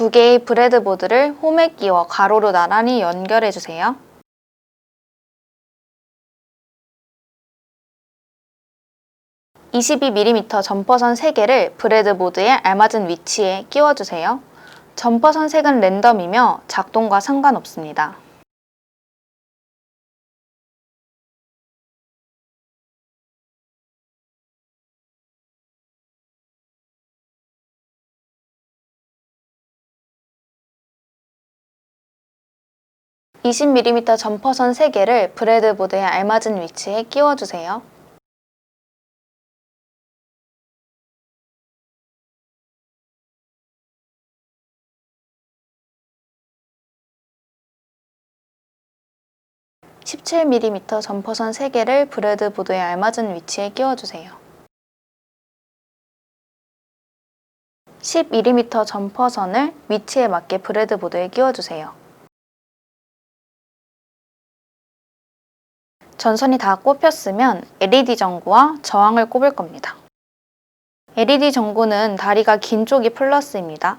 두 개의 브레드보드를 홈에 끼워 가로로 나란히 연결해 주세요. (22mm) 점퍼선 3개를 브레드보드에 알맞은 위치에 끼워주세요. 점퍼선 색은 랜덤이며 작동과 상관없습니다. (20mm) 점퍼선 3개를 브레드보드에 알맞은 위치에 끼워주세요. (17mm) 점퍼선 3개를 브레드보드에 알맞은 위치에 끼워주세요. 11mm 점퍼선을 위치에 맞게 브레드보드에 끼워주세요. 전선이 다 꼽혔으면 LED 전구와 저항을 꼽을 겁니다. LED 전구는 다리가 긴 쪽이 플러스입니다.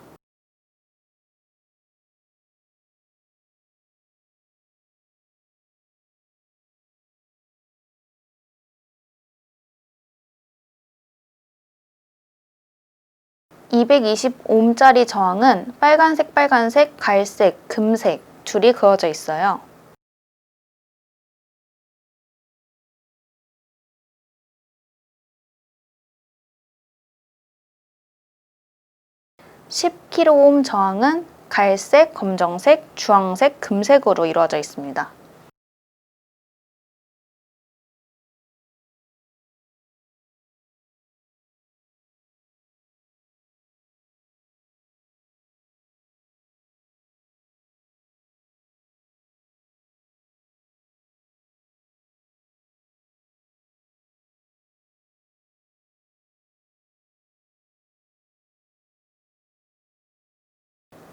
(220옴짜리) 저항은 빨간색, 빨간색, 갈색, 금색 줄이 그어져 있어요. (10kΩ) 저항은 갈색, 검정색, 주황색, 금색으로 이루어져 있습니다.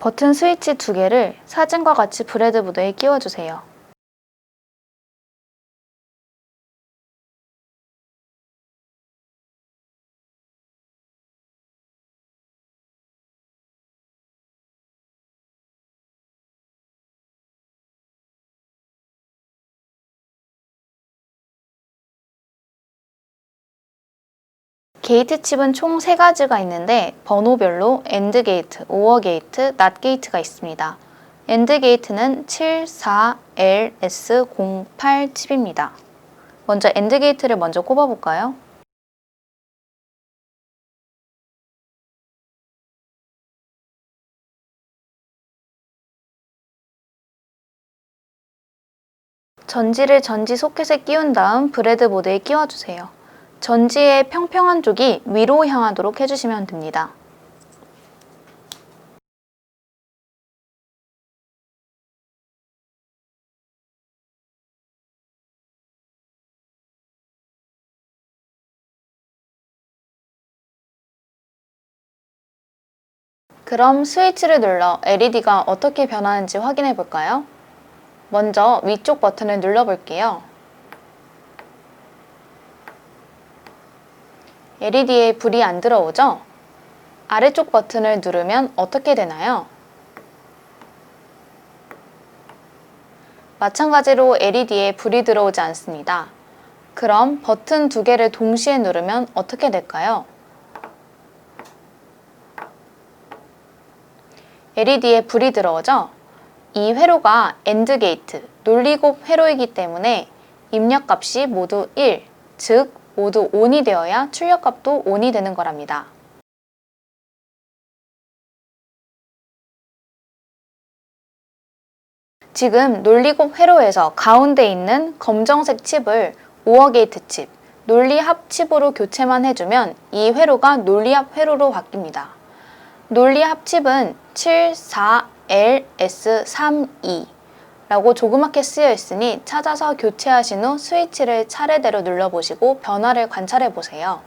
버튼 스위치 두 개를 사진과 같이 브레드보드에 끼워주세요. 게이트 칩은 총 3가지가 있는데 번호별로 AND 게이트, OR 게이트, NOT 게이트가 있습니다. AND 게이트는 74LS08 칩입니다. 먼저 AND 게이트를 먼저 꼽아 볼까요? 전지를 전지 소켓에 끼운 다음 브레드보드에 끼워주세요. 전지의 평평한 쪽이 위로 향하도록 해주시면 됩니다. 그럼 스위치를 눌러 LED가 어떻게 변하는지 확인해 볼까요? 먼저 위쪽 버튼을 눌러 볼게요. LED에 불이 안 들어오죠? 아래쪽 버튼을 누르면 어떻게 되나요? 마찬가지로 LED에 불이 들어오지 않습니다. 그럼 버튼 두 개를 동시에 누르면 어떻게 될까요? LED에 불이 들어오죠? 이 회로가 AND 게이트, 논리곱 회로이기 때문에 입력값이 모두 1, 즉 모두 ON이 되어야 출력값도 ON이 되는 거랍니다. 지금 논리곱 회로에서 가운데 있는 검정색 칩을 오어 게이트 칩, 논리합 칩으로 교체만 해주면 이 회로가 논리합 회로로 바뀝니다. 논리합 칩은 74LS32 라고 조그맣게 쓰여 있으니 찾아서 교체하신 후 스위치를 차례대로 눌러보시고 변화를 관찰해 보세요.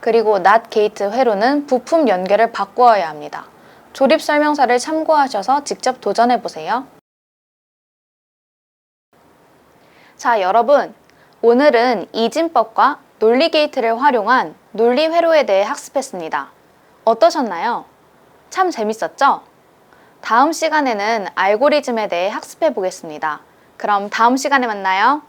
그리고 NOT 게이트 회로는 부품 연결을 바꾸어야 합니다. 조립 설명서를 참고하셔서 직접 도전해 보세요. 자, 여러분. 오늘은 이진법과 논리 게이트를 활용한 논리 회로에 대해 학습했습니다. 어떠셨나요? 참 재밌었죠? 다음 시간에는 알고리즘에 대해 학습해 보겠습니다. 그럼 다음 시간에 만나요.